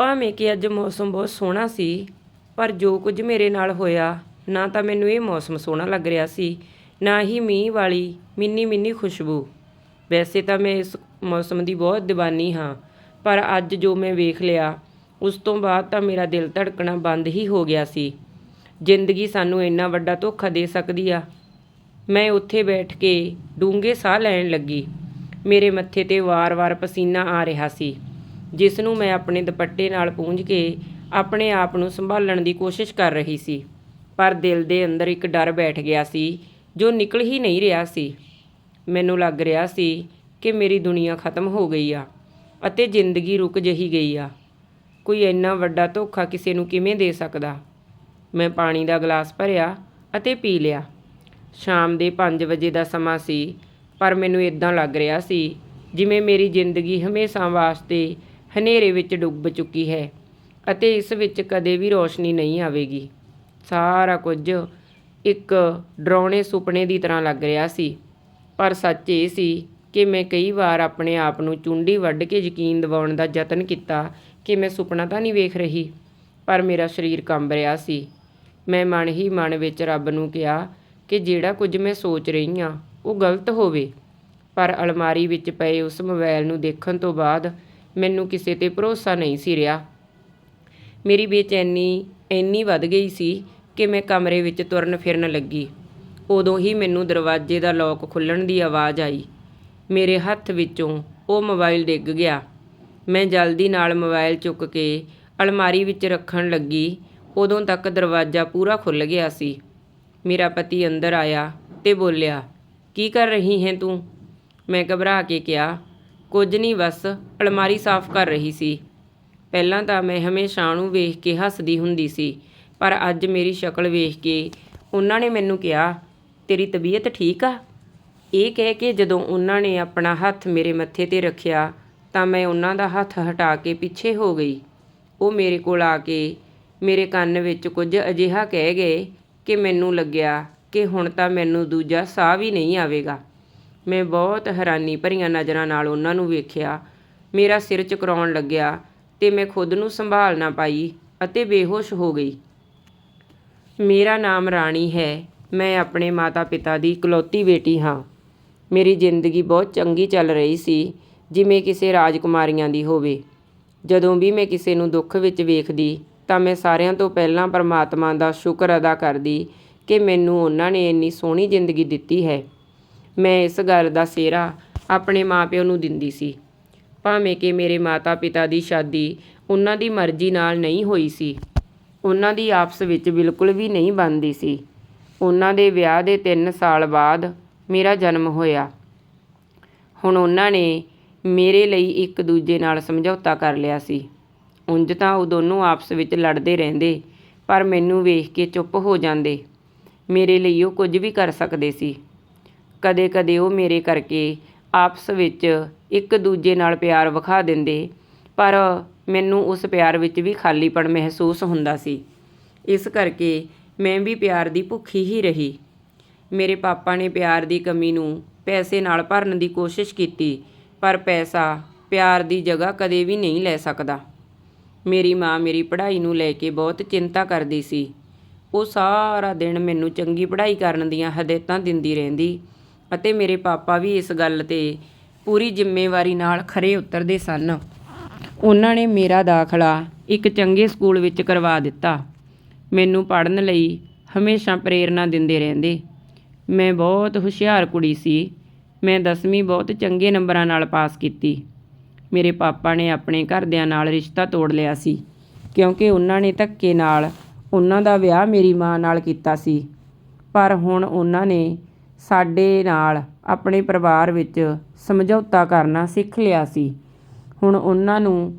ਭਾਵੇਂ ਕਿ ਅੱਜ ਮੌਸਮ ਬਹੁਤ ਸੋਹਣਾ ਸੀ, ਪਰ ਜੋ ਕੁਝ ਮੇਰੇ ਨਾਲ ਹੋਇਆ, ਨਾ ਤਾਂ ਮੈਨੂੰ ਇਹ ਮੌਸਮ ਸੋਹਣਾ ਲੱਗ ਰਿਹਾ ਸੀ, ਨਾ ਹੀ ਮੀਂਹ ਵਾਲੀ ਮਿੰਨੀ ਮਿੰਨੀ ਖੁਸ਼ਬੂ। ਵੈਸੇ ਤਾਂ ਮੈਂ ਇਸ ਮੌਸਮ ਦੀ ਬਹੁਤ ਦੀਵਾਨੀ ਹਾਂ, ਪਰ ਅੱਜ ਜੋ ਮੈਂ ਵੇਖ ਲਿਆ, ਉਸ ਤੋਂ ਬਾਅਦ ਤਾਂ ਮੇਰਾ ਦਿਲ ਧੜਕਣਾ ਬੰਦ ਹੀ ਹੋ ਗਿਆ ਸੀ। ਜ਼ਿੰਦਗੀ ਸਾਨੂੰ ਇੰਨਾ ਵੱਡਾ ਧੋਖਾ ਦੇ ਸਕਦੀ ਆ। ਮੈਂ ਉੱਥੇ ਬੈਠ ਕੇ ਡੂੰਘੇ ਸਾਹ ਲੈਣ ਲੱਗੀ। ਮੇਰੇ ਮੱਥੇ ਤੇ ਵਾਰ-ਵਾਰ ਪਸੀਨਾ ਆ ਰਿਹਾ ਸੀ। ਜਿਸ ਨੂੰ ਮੈਂ ਆਪਣੇ ਦੁਪੱਟੇ ਨਾਲ ਪੂੰਝ ਕੇ ਆਪਣੇ ਆਪ ਨੂੰ ਸੰਭਾਲਣ ਦੀ ਕੋਸ਼ਿਸ਼ ਕਰ ਰਹੀ ਸੀ। ਪਰ ਦਿਲ ਦੇ ਅੰਦਰ ਇੱਕ ਡਰ ਬੈਠ ਗਿਆ ਸੀ, ਜੋ ਨਿਕਲ ਹੀ ਨਹੀਂ ਰਿਹਾ ਸੀ। ਮੈਨੂੰ ਲੱਗ ਰਿਹਾ ਸੀ ਕਿ ਮੇਰੀ ਦੁਨੀਆ ਖਤਮ ਹੋ ਗਈ ਆ ਅਤੇ ਜ਼ਿੰਦਗੀ ਰੁਕ ਜਹੀ ਗਈ ਆ। ਕੋਈ ਇੰਨਾ ਵੱਡਾ ਧੋਖਾ ਕਿਸੇ ਨੂੰ ਕਿਵੇਂ ਦੇ ਸਕਦਾ? ਮੈਂ ਪਾਣੀ ਦਾ ਗਲਾਸ ਭਰਿਆ ਅਤੇ ਪੀ ਲਿਆ। ਸ਼ਾਮ ਦੇ 5 ਵਜੇ ਦਾ ਸਮਾਂ ਸੀ, ਪਰ ਮੈਨੂੰ ਇਦਾਂ ਲੱਗ ਰਿਹਾ ਸੀ ਜਿਵੇਂ ਮੇਰੀ ਜ਼ਿੰਦਗੀ ਹਮੇਸ਼ਾ ਵਾਸਤੇ ਹਨੇਰੇ ਵਿੱਚ ਡੁੱਬ ਚੁੱਕੀ ਹੈ ਅਤੇ ਇਸ ਵਿੱਚ ਕਦੇ ਵੀ ਰੋਸ਼ਨੀ ਨਹੀਂ ਆਵੇਗੀ। ਸਾਰਾ ਕੁਝ ਇੱਕ ਡਰਾਉਣੇ ਸੁਪਨੇ ਦੀ ਤਰ੍ਹਾਂ ਲੱਗ ਰਿਹਾ ਸੀ। ਪਰ ਸੱਚ ਇਹ ਸੀ ਕਿ ਮੈਂ ਕਈ ਵਾਰ ਆਪਣੇ ਆਪ ਨੂੰ ਚੁੰਡੀ ਵੱਢ ਕੇ ਯਕੀਨ ਦਿਵਾਉਣ ਦਾ ਯਤਨ ਕੀਤਾ ਕਿ ਮੈਂ ਸੁਪਨਾ ਤਾਂ ਨਹੀਂ ਵੇਖ ਰਹੀ, ਪਰ ਮੇਰਾ ਸਰੀਰ ਕੰਬ ਰਿਹਾ ਸੀ। ਮੈਂ ਮਨ ਹੀ ਮਨ ਵਿੱਚ ਰੱਬ ਨੂੰ ਕਿਹਾ ਕਿ ਜਿਹੜਾ ਕੁਝ ਮੈਂ ਸੋਚ ਰਹੀ ਹਾਂ, ਉਹ ਗਲਤ ਹੋਵੇ। ਪਰ ਅਲਮਾਰੀ ਵਿੱਚ ਪਏ ਉਸ ਮੋਬਾਈਲ ਨੂੰ ਦੇਖਣ ਤੋਂ ਬਾਅਦ ਮੈਨੂੰ ਕਿਸੇ ਤੇ ਭਰੋਸਾ ਨਹੀਂ ਸੀ ਰਿਹਾ। ਮੇਰੀ ਬੇਚੈਨੀ ਇੰਨੀ ਵੱਧ ਗਈ ਸੀ ਕਿ ਮੈਂ ਕਮਰੇ ਵਿੱਚ ਤੁਰਨ ਫਿਰਨ ਲੱਗੀ। ਉਦੋਂ ਹੀ ਮੈਨੂੰ ਦਰਵਾਜ਼ੇ ਦਾ ਲੋਕ ਖੁੱਲਣ ਦੀ ਆਵਾਜ਼ ਆਈ। ਮੇਰੇ ਹੱਥ ਵਿੱਚੋਂ ਉਹ ਮੋਬਾਈਲ ਡਿੱਗ ਗਿਆ। ਮੈਂ ਜਲਦੀ ਨਾਲ ਮੋਬਾਈਲ ਚੁੱਕ ਕੇ ਅਲਮਾਰੀ ਵਿੱਚ ਰੱਖਣ ਲੱਗੀ। ਉਦੋਂ ਤੱਕ ਦਰਵਾਜ਼ਾ ਪੂਰਾ ਖੁੱਲ ਗਿਆ ਸੀ। ਮੇਰਾ ਪਤੀ ਅੰਦਰ ਆਇਆ ਤੇ ਬੋਲਿਆ, ਕੀ ਕਰ ਰਹੀ ਹੈ ਤੂੰ? ਮੈਂ ਘਬਰਾ ਕੇ ਕਿਹਾ ਕੁਝ ਨਹੀਂ ਬਸ ਅਲਮਾਰੀ ਸਾਫ਼ ਕਰ ਰਹੀ ਸੀ। ਪਹਿਲਾਂ ਤਾਂ ਮੈਂ ਹਮੇਸ਼ਾ ਉਹਨੂੰ ਵੇਖ ਕੇ ਹੱਸਦੀ ਹੁੰਦੀ ਸੀ, ਪਰ ਅੱਜ ਮੇਰੀ ਸ਼ਕਲ ਵੇਖ ਕੇ ਉਹਨਾਂ ਨੇ ਮੈਨੂੰ ਕਿਹਾ, ਤੇਰੀ ਤਬੀਅਤ ਠੀਕ ਆ? ਇਹ ਕਹਿ ਕੇ ਜਦੋਂ ਉਹਨਾਂ ਨੇ ਆਪਣਾ ਹੱਥ ਮੇਰੇ ਮੱਥੇ ਤੇ ਰੱਖਿਆ, ਤਾਂ ਮੈਂ ਉਹਨਾਂ ਦਾ ਹੱਥ ਹਟਾ ਕੇ ਪਿੱਛੇ ਹੋ ਗਈ। ਉਹ ਮੇਰੇ ਕੋਲ ਆ ਕੇ ਮੇਰੇ ਕੰਨ ਵਿੱਚ ਕੁਝ ਅਜਿਹਾ ਕਹਿ ਗਏ ਕਿ ਮੈਨੂੰ ਲੱਗਿਆ ਕਿ ਹੁਣ ਤਾਂ ਮੈਨੂੰ ਦੂਜਾ ਸਾਹ ਵੀ ਨਹੀਂ ਆਵੇਗਾ। ਮੈਂ ਬਹੁਤ ਹੈਰਾਨੀ ਭਰੀਆਂ ਨਜ਼ਰਾਂ ਨਾਲ ਉਹਨਾਂ ਨੂੰ ਵੇਖਿਆ। ਮੇਰਾ ਸਿਰ ਚਕਰਾਉਣ ਲੱਗਿਆ ਤੇ ਮੈਂ ਖੁਦ ਨੂੰ ਸੰਭਾਲ ਨਾ ਪਾਈ ਅਤੇ ਬੇਹੋਸ਼ ਹੋ ਗਈ। ਮੇਰਾ ਨਾਮ ਰਾਣੀ ਹੈ। ਮੈਂ ਆਪਣੇ ਮਾਤਾ-ਪਿਤਾ ਦੀ ਇਕਲੌਤੀ ਬੇਟੀ ਹਾਂ। ਮੇਰੀ ਜ਼ਿੰਦਗੀ ਬਹੁਤ ਚੰਗੀ ਚੱਲ ਰਹੀ ਸੀ, ਜਿਵੇਂ ਕਿਸੇ ਰਾਜਕੁਮਾਰੀਆਂ ਦੀ ਹੋਵੇ। ਜਦੋਂ ਵੀ ਮੈਂ ਕਿਸੇ ਨੂੰ ਦੁੱਖ ਵਿੱਚ ਵੇਖਦੀ, ਤਾਂ ਮੈਂ ਸਾਰਿਆਂ ਤੋਂ ਪਹਿਲਾਂ ਪਰਮਾਤਮਾ ਦਾ ਸ਼ੁਕਰ ਅਦਾ ਕਰਦੀ ਕਿ ਮੈਨੂੰ ਉਹਨਾਂ ਨੇ ਇੰਨੀ ਸੋਹਣੀ ਜ਼ਿੰਦਗੀ ਦਿੱਤੀ ਹੈ। ਮੈਂ ਇਸ ਗੱਲ ਦਾ ਸਿਹਰਾ ਆਪਣੇ ਮਾਪਿਆਂ ਨੂੰ ਦਿੰਦੀ ਸੀ। ਭਾਵੇਂ ਕਿ ਮੇਰੇ ਮਾਤਾ-ਪਿਤਾ ਦੀ ਸ਼ਾਦੀ ਉਹਨਾਂ ਦੀ ਮਰਜ਼ੀ ਨਾਲ ਨਹੀਂ ਹੋਈ ਸੀ। ਉਹਨਾਂ ਦੀ ਆਪਸ ਵਿੱਚ ਬਿਲਕੁਲ ਵੀ ਨਹੀਂ ਬਣਦੀ ਸੀ। ਉਹਨਾਂ ਦੇ ਵਿਆਹ ਦੇ 3 ਸਾਲ ਬਾਅਦ ਮੇਰਾ ਜਨਮ ਹੋਇਆ। ਹੁਣ ਉਹਨਾਂ ਨੇ ਮੇਰੇ ਲਈ ਇੱਕ ਦੂਜੇ ਨਾਲ ਸਮਝੌਤਾ ਕਰ ਲਿਆ ਸੀ। ਉਂਝ ਤਾਂ ਉਹ ਦੋਨੋਂ ਆਪਸ ਵਿੱਚ ਲੜਦੇ ਰਹਿੰਦੇ, ਪਰ ਮੈਨੂੰ ਵੇਖ ਕੇ ਚੁੱਪ ਹੋ ਜਾਂਦੇ। ਮੇਰੇ ਲਈ ਉਹ ਕੁਝ ਵੀ ਕਰ ਸਕਦੇ ਸੀ। ਕਦੇ-ਕਦੇ ਉਹ ਮੇਰੇ ਕਰਕੇ ਆਪਸ ਵਿੱਚ ਇੱਕ ਦੂਜੇ ਨਾਲ ਪਿਆਰ ਵਿਖਾ ਦਿੰਦੇ, ਪਰ ਮੈਨੂੰ ਉਸ ਪਿਆਰ ਵਿੱਚ ਵੀ ਖਾਲੀਪਣ ਮਹਿਸੂਸ ਹੁੰਦਾ ਸੀ। ਇਸ ਕਰਕੇ ਮੈਂ ਵੀ ਪਿਆਰ ਦੀ ਭੁੱਖੀ ਹੀ ਰਹੀ। ਮੇਰੇ ਪਾਪਾ ਨੇ ਪਿਆਰ ਦੀ ਕਮੀ ਨੂੰ ਪੈਸੇ ਨਾਲ ਭਰਨ ਦੀ ਕੋਸ਼ਿਸ਼ ਕੀਤੀ, ਪਰ ਪੈਸਾ ਪਿਆਰ ਦੀ ਜਗ੍ਹਾ ਕਦੇ ਵੀ ਨਹੀਂ ਲੈ ਸਕਦਾ। ਮੇਰੀ ਮਾਂ ਮੇਰੀ ਪੜ੍ਹਾਈ ਨੂੰ ਲੈ ਕੇ ਬਹੁਤ ਚਿੰਤਾ ਕਰਦੀ ਸੀ। ਉਹ ਸਾਰਾ ਦਿਨ ਮੈਨੂੰ ਚੰਗੀ ਪੜ੍ਹਾਈ ਕਰਨ ਦੀਆਂ ਹਦਾਇਤਾਂ ਦਿੰਦੀ ਰਹਿੰਦੀ ਅਤੇ ਮੇਰੇ ਪਾਪਾ ਵੀ ਇਸ ਗੱਲ ਤੇ ਪੂਰੀ ਜ਼ਿੰਮੇਵਾਰੀ ਨਾਲ ਖਰੇ ਉਤਰਦੇ ਸਨ। ਉਹਨਾਂ ਨੇ ਮੇਰਾ ਦਾਖਲਾ ਇੱਕ ਚੰਗੇ ਸਕੂਲ ਵਿੱਚ ਕਰਵਾ ਦਿੱਤਾ। ਮੈਨੂੰ ਪੜ੍ਹਨ ਲਈ ਹਮੇਸ਼ਾ ਪ੍ਰੇਰਣਾ ਦਿੰਦੇ ਰਹਿੰਦੇ। ਮੈਂ ਬਹੁਤ ਹੁਸ਼ਿਆਰ ਕੁੜੀ ਸੀ। ਮੈਂ 10ਵੀਂ ਬਹੁਤ ਚੰਗੇ ਨੰਬਰਾਂ ਨਾਲ ਪਾਸ ਕੀਤੀ। ਮੇਰੇ ਪਾਪਾ ਨੇ ਆਪਣੇ ਘਰਦਿਆਂ ਨਾਲ ਰਿਸ਼ਤਾ ਤੋੜ ਲਿਆ ਸੀ, ਕਿਉਂਕਿ ਉਹਨਾਂ ਨੇ ਧੱਕੇ ਨਾਲ ਉਹਨਾਂ ਦਾ ਵਿਆਹ ਮੇਰੀ ਮਾਂ ਨਾਲ ਕੀਤਾ ਸੀ। ਪਰ ਹੁਣ ਉਹਨਾਂ ਨੇ ਸਾਡੇ ਨਾਲ ਆਪਣੇ ਪਰਿਵਾਰ ਵਿੱਚ ਸਮਝੌਤਾ ਕਰਨਾ ਸਿੱਖ ਲਿਆ ਸੀ। ਹੁਣ ਉਹਨਾਂ ਨੂੰ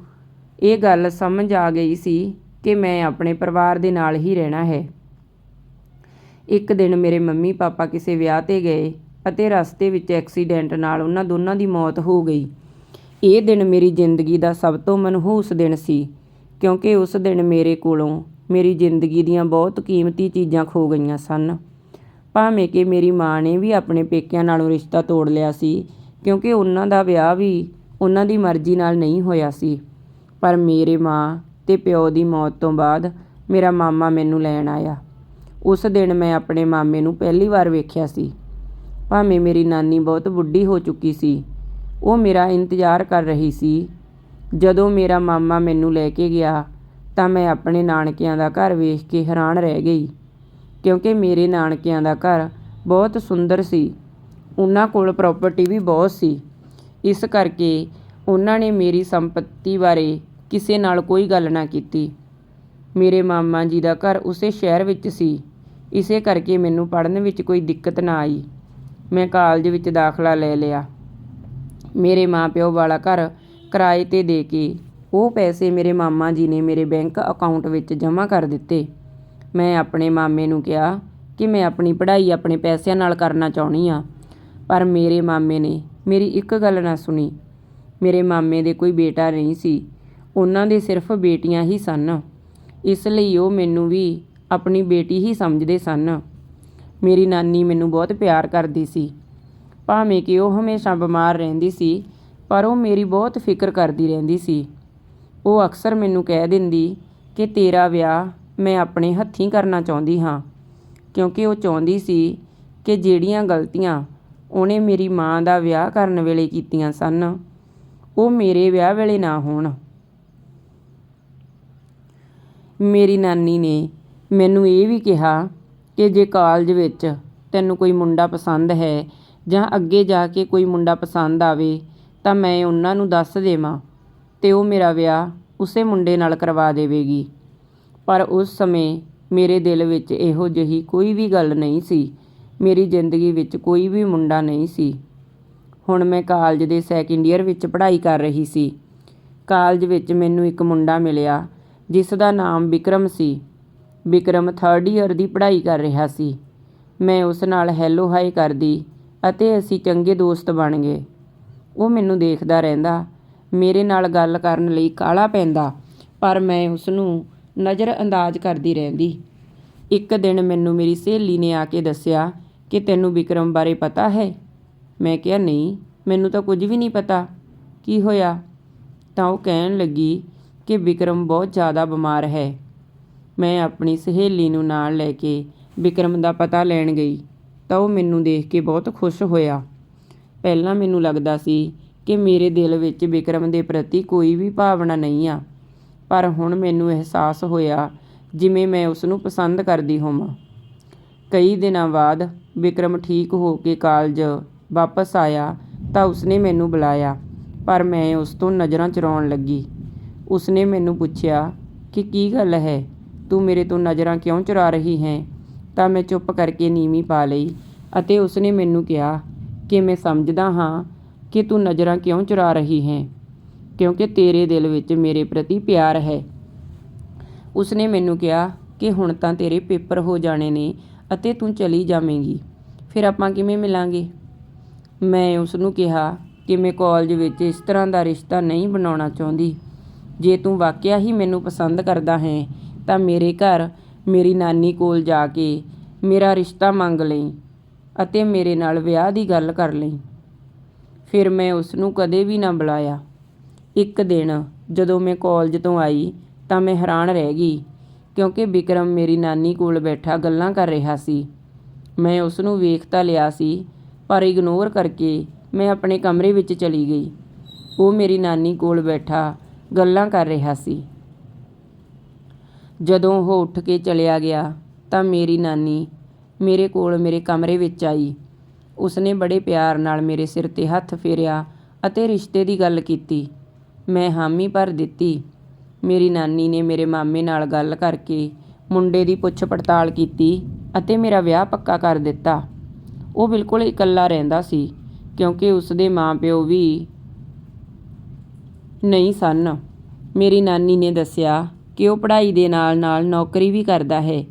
ਇਹ ਗੱਲ ਸਮਝ ਆ ਗਈ ਸੀ ਕਿ ਮੈਂ ਆਪਣੇ ਪਰਿਵਾਰ ਦੇ ਨਾਲ ਹੀ ਰਹਿਣਾ ਹੈ। ਇੱਕ ਦਿਨ ਮੇਰੇ ਮੰਮੀ ਪਾਪਾ ਕਿਸੇ ਵਿਆਹ ਤੇ ਗਏ ਅਤੇ ਰਸਤੇ ਵਿੱਚ ਐਕਸੀਡੈਂਟ ਨਾਲ ਉਹਨਾਂ ਦੋਨਾਂ ਦੀ ਮੌਤ ਹੋ ਗਈ। ਇਹ ਦਿਨ ਮੇਰੀ ਜ਼ਿੰਦਗੀ ਦਾ ਸਭ ਤੋਂ ਮਨਹੂਸ ਦਿਨ ਸੀ, ਕਿਉਂਕਿ ਉਸ ਦਿਨ ਮੇਰੇ ਕੋਲੋਂ ਮੇਰੀ ਜ਼ਿੰਦਗੀ ਦੀਆਂ ਬਹੁਤ ਕੀਮਤੀ ਚੀਜ਼ਾਂ ਖੋ ਗਈਆਂ ਸਨ। ਭਾਵੇਂ ਕਿ ਮੇਰੀ ਮਾਂ ਨੇ ਵੀ ਆਪਣੇ ਪੇਕਿਆਂ ਨਾਲੋਂ ਰਿਸ਼ਤਾ ਤੋੜ ਲਿਆ ਸੀ, ਕਿਉਂਕਿ ਉਹਨਾਂ ਦਾ ਵਿਆਹ ਵੀ ਉਹਨਾਂ ਦੀ ਮਰਜ਼ੀ ਨਾਲ ਨਹੀਂ ਹੋਇਆ ਸੀ। ਪਰ ਮੇਰੇ ਮਾਂ ਤੇ ਪਿਓ ਦੀ ਮੌਤ ਤੋਂ ਬਾਅਦ ਮੇਰਾ ਮਾਮਾ ਮੈਨੂੰ ਲੈਣ ਆਇਆ। ਉਸ ਦਿਨ ਮੈਂ ਆਪਣੇ ਮਾਮੇ ਨੂੰ ਪਹਿਲੀ ਵਾਰ ਵੇਖਿਆ ਸੀ। ਭਾਵੇਂ ਮੇਰੀ ਨਾਨੀ ਬਹੁਤ ਬੁੱਢੀ ਹੋ ਚੁੱਕੀ ਸੀ, ਉਹ ਮੇਰਾ ਇੰਤਜ਼ਾਰ ਕਰ ਰਹੀ ਸੀ। ਜਦੋਂ ਮੇਰਾ ਮਾਮਾ ਮੈਨੂੰ ਲੈ ਕੇ ਗਿਆ ਤਾਂ ਮੈਂ ਆਪਣੇ ਨਾਨਕਿਆਂ ਦਾ ਘਰ ਵੇਖ ਕੇ ਹੈਰਾਨ ਰਹਿ ਗਈ। ਕਿਉਂਕਿ ਮੇਰੇ ਨਾਨਕਿਆਂ ਦਾ ਘਰ ਬਹੁਤ ਸੁੰਦਰ ਸੀ। ਉਹਨਾਂ ਕੋਲ ਪ੍ਰਾਪਰਟੀ ਵੀ ਬਹੁਤ ਸੀ। ਇਸ ਕਰਕੇ ਉਹਨਾਂ ਨੇ ਮੇਰੀ ਸੰਪਤੀ ਬਾਰੇ ਕਿਸੇ ਨਾਲ ਕੋਈ ਗੱਲ ਨਾ ਕੀਤੀ। ਮੇਰੇ ਮਾਮਾ ਜੀ ਦਾ ਘਰ ਉਸੇ ਸ਼ਹਿਰ ਵਿੱਚ ਸੀ। ਇਸੇ ਕਰਕੇ ਮੈਨੂੰ ਪੜ੍ਹਨ ਵਿੱਚ ਕੋਈ ਦਿੱਕਤ ਨਾ ਆਈ। ਮੈਂ ਕਾਲਜ ਵਿੱਚ ਦਾਖਲਾ ਲੈ ਲਿਆ। ਮੇਰੇ ਮਾਪਿਓ ਵਾਲਾ ਘਰ ਕਿਰਾਏ ਤੇ ਦੇ ਕੇ ਉਹ ਪੈਸੇ ਮੇਰੇ ਮਾਮਾ ਜੀ ਨੇ ਮੇਰੇ ਬੈਂਕ ਅਕਾਊਂਟ ਵਿੱਚ ਜਮ੍ਹਾਂ ਕਰ ਦਿੱਤੇ। ਮੈਂ ਆਪਣੇ ਮਾਮੇ ਨੂੰ ਕਿਹਾ ਕਿ ਮੈਂ ਆਪਣੀ ਪੜ੍ਹਾਈ ਆਪਣੇ ਪੈਸਿਆਂ ਨਾਲ ਕਰਨਾ ਚਾਹੁੰਦੀ ਆ ਪਰ ਮੇਰੇ ਮਾਮੇ ਨੇ ਮੇਰੀ ਇੱਕ ਗੱਲ ਨਾ ਸੁਣੀ। ਮੇਰੇ ਮਾਮੇ ਦੇ ਕੋਈ ਬੇਟਾ ਨਹੀਂ ਸੀ। ਉਹਨਾਂ ਦੇ ਸਿਰਫ ਬੇਟੀਆਂ ਹੀ ਸਨ। ਇਸ ਲਈ ਉਹ ਮੈਨੂੰ ਵੀ ਆਪਣੀ ਬੇਟੀ ਹੀ ਸਮਝਦੇ ਸਨ। ਮੇਰੀ ਨਾਨੀ ਮੈਨੂੰ ਬਹੁਤ ਪਿਆਰ ਕਰਦੀ ਸੀ। ਭਾਵੇਂ ਕਿ ਉਹ ਹਮੇਸ਼ਾ ਬਿਮਾਰ ਰਹਿੰਦੀ ਸੀ, ਪਰ ਉਹ ਮੇਰੀ ਬਹੁਤ ਫਿਕਰ ਕਰਦੀ ਰਹਿੰਦੀ ਸੀ। ਉਹ ਅਕਸਰ ਮੈਨੂੰ ਕਹਿ ਦਿੰਦੀ ਕਿ ਤੇਰਾ ਵਿਆਹ ਮੈਂ ਆਪਣੇ ਹੱਥੀਂ ਕਰਨਾ ਚਾਹੁੰਦੀ ਹਾਂ। ਕਿਉਂਕਿ ਉਹ ਚਾਹੁੰਦੀ ਸੀ ਕਿ ਜਿਹੜੀਆਂ ਗਲਤੀਆਂ ਉਹਨੇ ਮੇਰੀ ਮਾਂ ਦਾ ਵਿਆਹ ਕਰਨ ਵੇਲੇ ਕੀਤੀਆਂ ਸਨ, ਉਹ ਮੇਰੇ ਵਿਆਹ ਵੇਲੇ ਨਾ ਹੋਣ। ਮੇਰੀ ਨਾਨੀ ਨੇ ਮੈਨੂੰ ਇਹ ਵੀ ਕਿਹਾ ਕਿ ਜੇ ਕਾਲਜ ਵਿੱਚ ਤੈਨੂੰ ਕੋਈ ਮੁੰਡਾ ਪਸੰਦ ਹੈ ਜਾਂ ਅੱਗੇ ਜਾ ਕੇ ਕੋਈ ਮੁੰਡਾ ਪਸੰਦ ਆਵੇ, ਤਾਂ ਮੈਂ ਉਹਨਾਂ ਨੂੰ ਦੱਸ ਦੇਵਾਂ ਤੇ ਉਹ ਮੇਰਾ ਵਿਆਹ ਉਸੇ ਮੁੰਡੇ ਨਾਲ ਕਰਵਾ ਦੇਵੇਗੀ। ਪਰ ਉਸ ਸਮੇਂ ਮੇਰੇ ਦਿਲ ਵਿੱਚ ਇਹੋ ਜਿਹੀ ਕੋਈ ਵੀ ਗੱਲ ਨਹੀਂ ਸੀ। ਮੇਰੀ ਜ਼ਿੰਦਗੀ ਵਿੱਚ ਕੋਈ ਵੀ ਮੁੰਡਾ ਨਹੀਂ ਸੀ। ਹੁਣ ਮੈਂ ਕਾਲਜ ਦੇ ਸੈਕਿੰਡ ਈਅਰ ਵਿੱਚ ਪੜ੍ਹਾਈ ਕਰ ਰਹੀ ਸੀ। ਕਾਲਜ ਵਿੱਚ ਮੈਨੂੰ ਇੱਕ ਮੁੰਡਾ ਮਿਲਿਆ, ਜਿਸ ਦਾ ਨਾਮ ਵਿਕਰਮ ਸੀ। ਵਿਕਰਮ ਥਰਡ ਈਅਰ ਦੀ ਪੜ੍ਹਾਈ ਕਰ ਰਿਹਾ ਸੀ। ਮੈਂ ਉਸ ਨਾਲ ਹੈਲੋ ਹਾਈ ਕਰਦੀ ਅਤੇ ਅਸੀਂ ਚੰਗੇ ਦੋਸਤ ਬਣ ਗਏ। ਉਹ ਮੈਨੂੰ ਦੇਖਦਾ ਰਹਿੰਦਾ, ਮੇਰੇ ਨਾਲ ਗੱਲ ਕਰਨ ਲਈ ਕਾਹਲਾ ਪੈਂਦਾ, ਪਰ ਮੈਂ ਉਸ ਨੂੰ ਨਜ਼ਰ ਅੰਦਾਜ਼ ਕਰਦੀ ਰਹਿੰਦੀ। ਇੱਕ ਦਿਨ ਮੈਨੂੰ ਮੇਰੀ ਸਹੇਲੀ ਨੇ ਆ ਕੇ ਦੱਸਿਆ ਕਿ ਤੈਨੂੰ ਵਿਕਰਮ ਬਾਰੇ ਪਤਾ ਹੈ। ਮੈਂ ਕਿਹਾ, ਨਹੀਂ, ਮੈਨੂੰ ਤਾਂ ਕੁਝ ਵੀ ਨਹੀਂ ਪਤਾ। ਕੀ ਹੋਇਆ? ਤਾਂ ਉਹ ਕਹਿਣ ਲੱਗੀ ਕਿ ਵਿਕਰਮ ਬਹੁਤ ਜ਼ਿਆਦਾ ਬਿਮਾਰ ਹੈ। ਮੈਂ ਆਪਣੀ ਸਹੇਲੀ ਨੂੰ ਨਾਲ ਲੈ ਕੇ ਵਿਕਰਮ ਦਾ ਪਤਾ ਲੈਣ ਗਈ। ਤਾਂ ਉਹ ਮੈਨੂੰ ਦੇਖ ਕੇ ਬਹੁਤ ਖੁਸ਼ ਹੋਇਆ। ਪਹਿਲਾਂ ਮੈਨੂੰ ਲੱਗਦਾ ਸੀ ਕਿ ਮੇਰੇ ਦਿਲ ਵਿੱਚ ਵਿਕਰਮ ਦੇ ਪ੍ਰਤੀ ਕੋਈ ਵੀ ਭਾਵਨਾ ਨਹੀਂ ਆ। ਪਰ ਹੁਣ ਮੈਨੂੰ ਅਹਿਸਾਸ ਹੋਇਆ ਜਿਵੇਂ ਮੈਂ ਉਸ ਨੂੰ ਪਸੰਦ ਕਰਦੀ ਹੋਵਾਂ। ਕਈ ਦਿਨਾਂ ਬਾਅਦ ਵਿਕਰਮ ਠੀਕ ਹੋ ਕੇ ਕਾਲਜ ਵਾਪਸ ਆਇਆ ਤਾਂ ਉਸਨੇ ਮੈਨੂੰ ਬੁਲਾਇਆ, ਪਰ ਮੈਂ ਉਸ ਤੋਂ ਨਜ਼ਰਾਂ ਚੁਰਾਉਣ ਲੱਗੀ। ਉਸਨੇ ਮੈਨੂੰ ਪੁੱਛਿਆ ਕਿ ਕੀ ਗੱਲ ਹੈ? ਤੂੰ ਮੇਰੇ ਤੋਂ ਨਜ਼ਰਾਂ ਕਿਉਂ ਚੁਰਾ ਰਹੀ ਹੈ? ਤਾਂ ਮੈਂ ਚੁੱਪ ਕਰਕੇ ਨੀਵੀਂ ਪਾ ਲਈ ਅਤੇ ਉਸਨੇ ਮੈਨੂੰ ਕਿਹਾ ਕਿ ਮੈਂ ਸਮਝਦਾ ਹਾਂ ਕਿ ਤੂੰ ਨਜ਼ਰਾਂ ਕਿਉਂ ਚੁਰਾ ਰਹੀ ਹੈ। ਕਿਉਂਕਿ ਤੇਰੇ ਦਿਲ ਵਿੱਚ ਮੇਰੇ ਪ੍ਰਤੀ ਪਿਆਰ ਹੈ। ਉਸਨੇ ਮੈਨੂੰ ਕਿਹਾ ਕਿ ਹੁਣ ਤਾਂ ਤੇਰੇ ਪੇਪਰ ਹੋ ਜਾਣੇ ਨੇ ਅਤੇ ਤੂੰ ਚਲੀ ਜਾਵੇਂਗੀ। ਫਿਰ ਆਪਾਂ ਕਿਵੇਂ ਮਿਲਾਂਗੇ? ਮੈਂ ਉਸ ਨੂੰ ਕਿਹਾ ਕਿ ਮੈਂ ਕਾਲਜ ਵਿੱਚ ਇਸ ਤਰ੍ਹਾਂ ਦਾ ਰਿਸ਼ਤਾ ਨਹੀਂ ਬਣਾਉਣਾ ਚਾਹੁੰਦੀ। ਜੇ ਤੂੰ ਵਾਕਿਆ ਹੀ ਮੈਨੂੰ ਪਸੰਦ ਕਰਦਾ ਹੈ, ਤਾਂ ਮੇਰੇ ਘਰ ਮੇਰੀ ਨਾਨੀ ਕੋਲ ਜਾ ਕੇ ਮੇਰਾ ਰਿਸ਼ਤਾ ਮੰਗ ਲਈ ਅਤੇ ਮੇਰੇ ਨਾਲ ਵਿਆਹ ਦੀ ਗੱਲ ਕਰ ਲਈ। ਫਿਰ ਮੈਂ ਉਸ ਨੂੰ ਕਦੇ ਵੀ ਨਾ ਬੁਲਾਇਆ। ਇੱਕ ਦਿਨ ਜਦੋਂ ਮੈਂ ਕਾਲਜ ਤੋਂ ਆਈ ਤਾਂ ਮੈਂ ਹੈਰਾਨ ਰਹਿ ਗਈ, ਕਿਉਂਕਿ ਵਿਕਰਮ ਮੇਰੀ ਨਾਨੀ ਕੋਲ ਬੈਠਾ ਗੱਲਾਂ ਕਰ ਰਿਹਾ ਸੀ। ਮੈਂ ਉਸ ਨੂੰ ਵੇਖ ਤਾਂ ਲਿਆ ਸੀ, ਪਰ ਇਗਨੋਰ ਕਰਕੇ ਮੈਂ ਆਪਣੇ ਕਮਰੇ ਵਿੱਚ ਚਲੀ ਗਈ। ਉਹ ਮੇਰੀ ਨਾਨੀ ਕੋਲ ਬੈਠਾ ਗੱਲਾਂ ਕਰ ਰਿਹਾ ਸੀ। ਜਦੋਂ ਉਹ ਉੱਠ ਕੇ ਚਲਿਆ ਗਿਆ ਤਾਂ ਮੇਰੀ ਨਾਨੀ ਮੇਰੇ ਕੋਲ ਮੇਰੇ ਕਮਰੇ ਵਿੱਚ ਆਈ। ਉਸਨੇ ਬੜੇ ਪਿਆਰ ਨਾਲ ਮੇਰੇ ਸਿਰ ਤੇ ਹੱਥ ਫੇਰਿਆ ਅਤੇ ਰਿਸ਼ਤੇ ਦੀ ਗੱਲ ਕੀਤੀ। ਮੈਂ ਹਾਮੀ ਭਰ ਦਿੱਤੀ। ਮੇਰੀ ਨਾਨੀ ਨੇ ਮੇਰੇ ਮਾਮੇ ਨਾਲ ਗੱਲ ਕਰਕੇ ਮੁੰਡੇ ਦੀ ਪੁੱਛ ਪੜਤਾਲ ਕੀਤੀ ਅਤੇ ਮੇਰਾ ਵਿਆਹ ਪੱਕਾ ਕਰ ਦਿੱਤਾ। ਉਹ ਬਿਲਕੁਲ ਇਕੱਲਾ ਰਹਿੰਦਾ ਸੀ, ਕਿਉਂਕਿ ਉਸਦੇ ਮਾਂ ਪਿਓ ਵੀ ਨਹੀਂ ਸਨ। ਮੇਰੀ ਨਾਨੀ ਨੇ ਦੱਸਿਆ ਕਿ ਉਹ ਪੜ੍ਹਾਈ ਦੇ ਨਾਲ-ਨਾਲ ਨੌਕਰੀ ਵੀ ਕਰਦਾ ਹੈ।